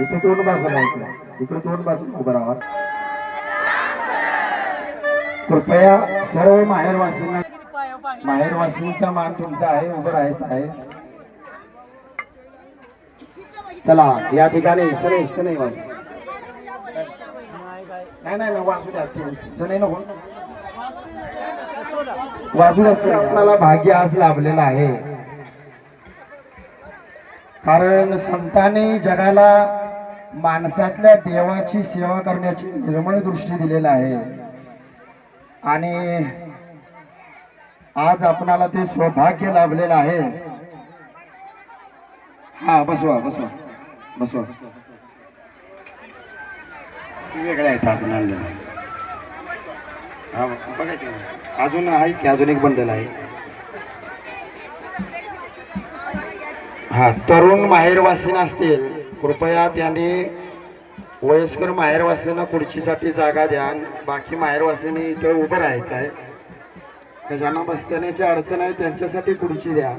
इथे दोन बाजूला ऐकलं. इकडे दोन बाजूला उभं राहा. कृपया सर्व माहेरवासींना माहेरवासींचा मान तुमचा आहे उभं राहायचं आहे. चला या ठिकाणी सने सने वाजू नाही नाही वाजू द्या ते नाही नको. वाजू द्या आपल्याला भाग्य आज लाभलेलं आहे. कारण संतांनी जगाला माणसातल्या देवाची सेवा करण्याची निर्मळ दृष्टी दिलेली आहे. आणि आज आपणाला ते सौभाग्य लाभलेलं आहे. हा बसवा बसवा बसवा. वेगळ्या आहेत आपण आणलेलं हा बघायचं अजून आहे की अजून एक बंडल आहे. हा तरुण माहेरवासीन असतील कृपया त्यांनी वयस्कर माहेरवासींना खुर्चीसाठी जागा द्या बाकी माहेरवासींनी इथे उभं राहायचं आहे. तर ज्यांना बसण्याची अडचण आहे त्यांच्यासाठी खुर्ची द्या.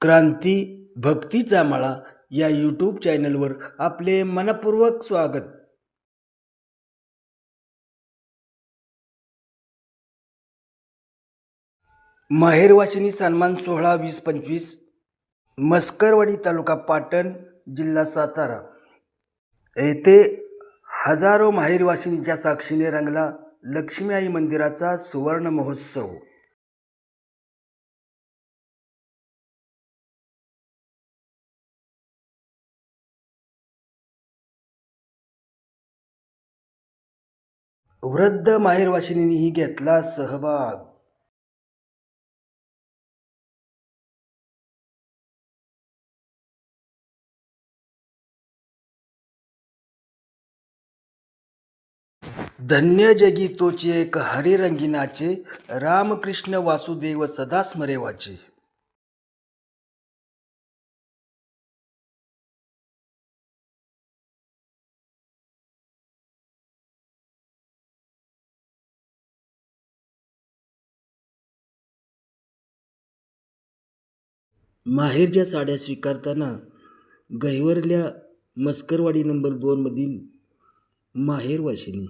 क्रांती भक्तीचा मळा या यूट्यूब चॅनलवर आपले मनपूर्वक स्वागत. माहेरवाशिनी सन्मान सोहळा वीस पंचवीस मस्करवाडी तालुका पाटण जिल्हा सातारा. येथे हजारो माहेरवाशिनीच्या साक्षीने रंगला लक्ष्मी आई मंदिराचा सुवर्ण महोत्सव. वृद्ध माहेरवाशिनींनीही घेतला सहभाग. धन्य जगी तोचे एक हरिरंगिनाचे रामकृष्ण वासुदेव सदा स्मरेवाचे माहेरच्या साड्या स्वीकारताना गहिवरल्या मस्करवाडी नंबर दोनमधील माहेरवाशिनी.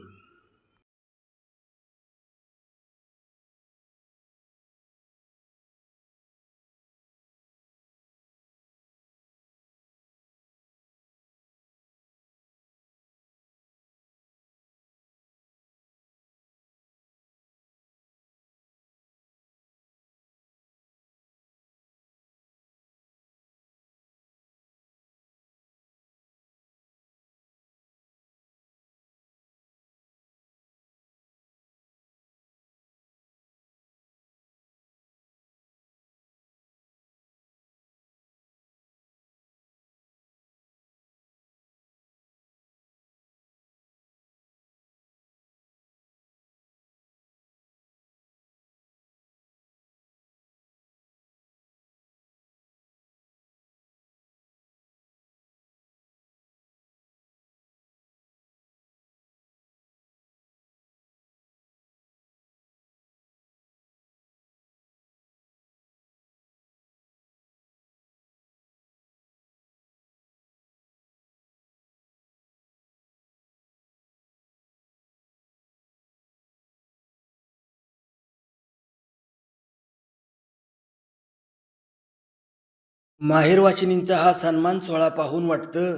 माहेरवाशिनींचा हा सन्मान सोहळा पाहून वाटतं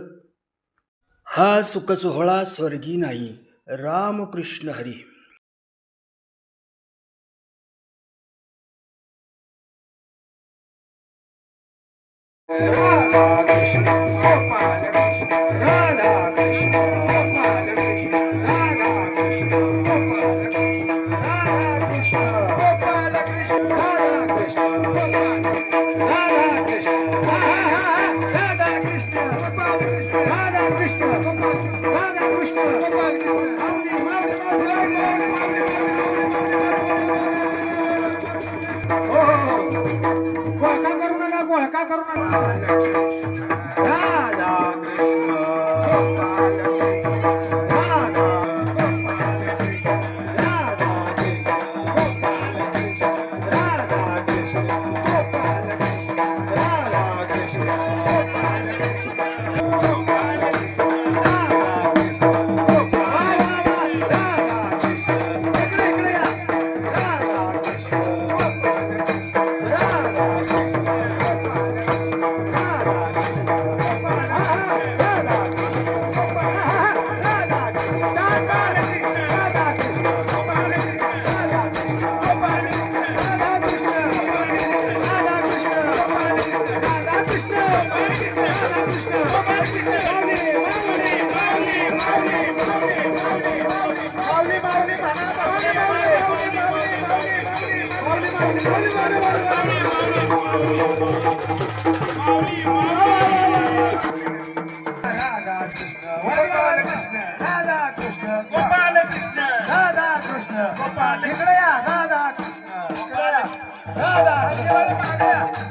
हा सुखसोहळा स्वर्गी नाही Ramakrishna Hari. गोळका Hallelujah.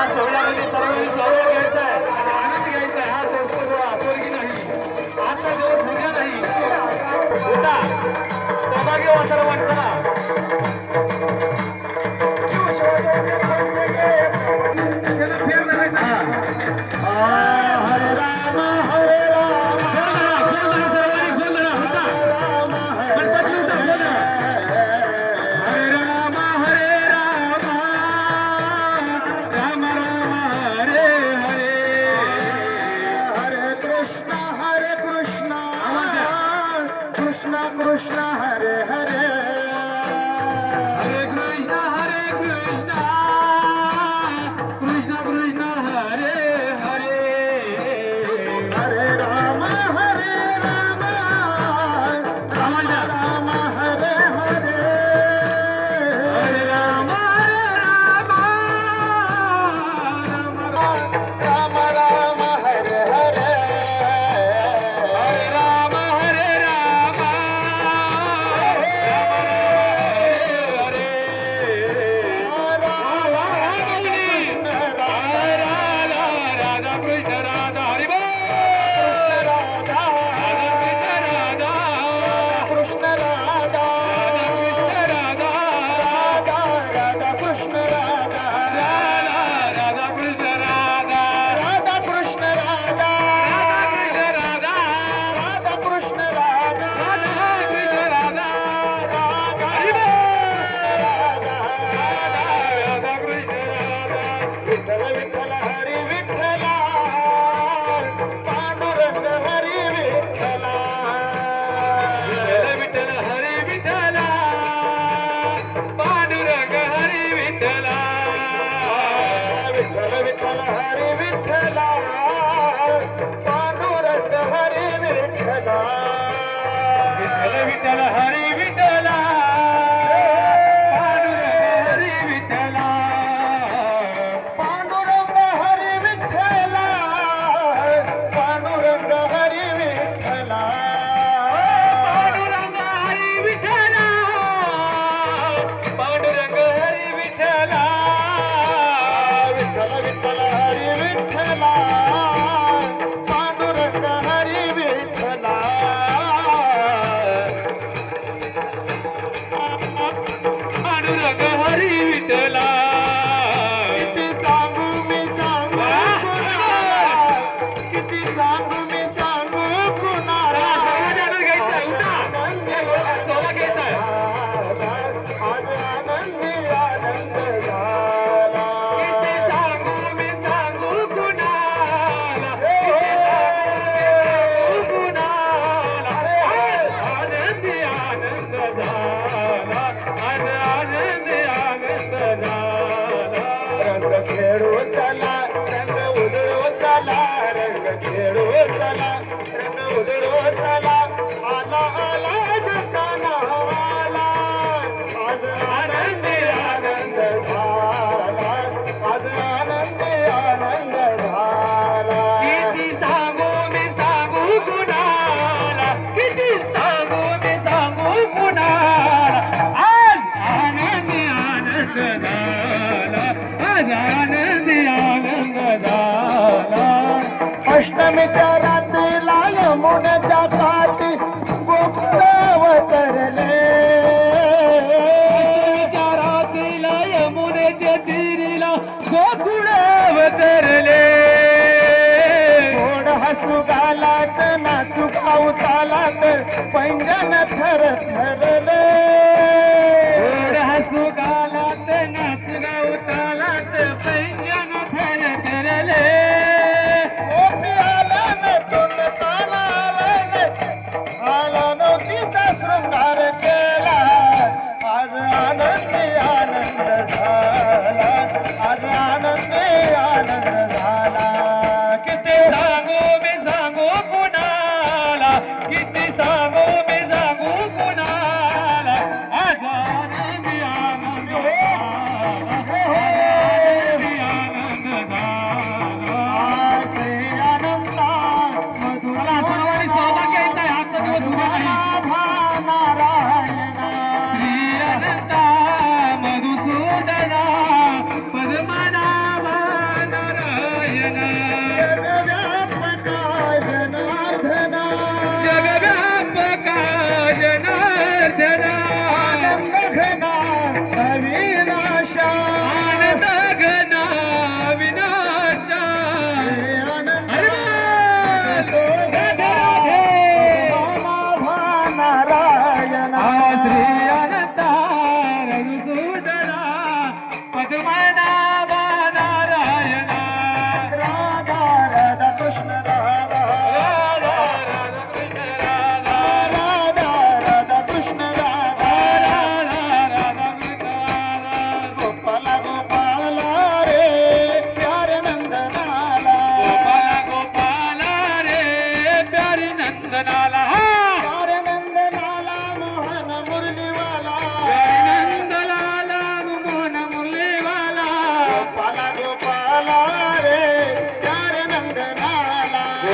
abrazo, un. खेळो चला रंग उधळो चला रंग खेळो चला रंग उधळो चला. आला आला जगाला आला आज आनंद आनंद झाला. आज आनंद आनंद झाला. किती सांगू मी सांगू कुणाला? किती सांगू मी सांगू कुणाला? आज आनंद आनंद झाला. आज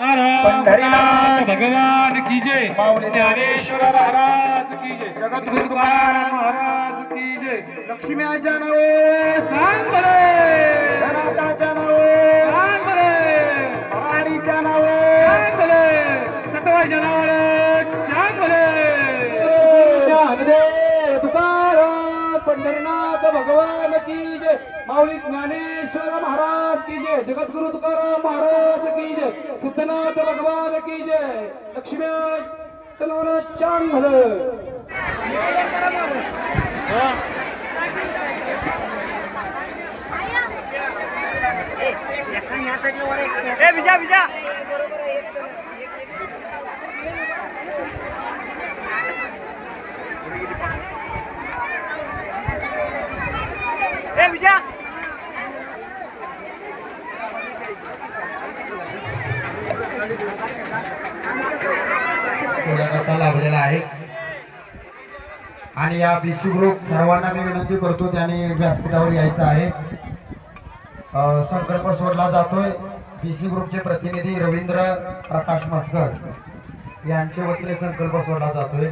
पंढरीनाथ भगवान की जय। माऊली ज्ञानेश्वर महाराज की जय। जगद्गुरु तुकाराम। महाराज की जय। लक्ष्म्याच्या नावे। सांग बरे धनाताच्या नावे। सांग बरे राणीच्या नावे। सांग बरे सटवायच्या नावाने सांग बरे तुकाराम पंढरीनाथ भगवान माऊली ज्ञानेश्वर महाराज की जय जगद्गुरु तुकाराम महाराज की जय सिद्धनाथ भगवान की जय लक्ष्म्या चला चांग भलं सोडण्याकरता लाभलेला आहे आणि या बीसी ग्रुप सर्वांना मी विनंती करतो त्याने व्यासपीठावर यायचं आहे. संकल्प सोडला जातोय. बीसी ग्रुपचे प्रतिनिधी रवींद्र प्रकाश मस्कर यांच्या वतीने संकल्प सोडला जातोय.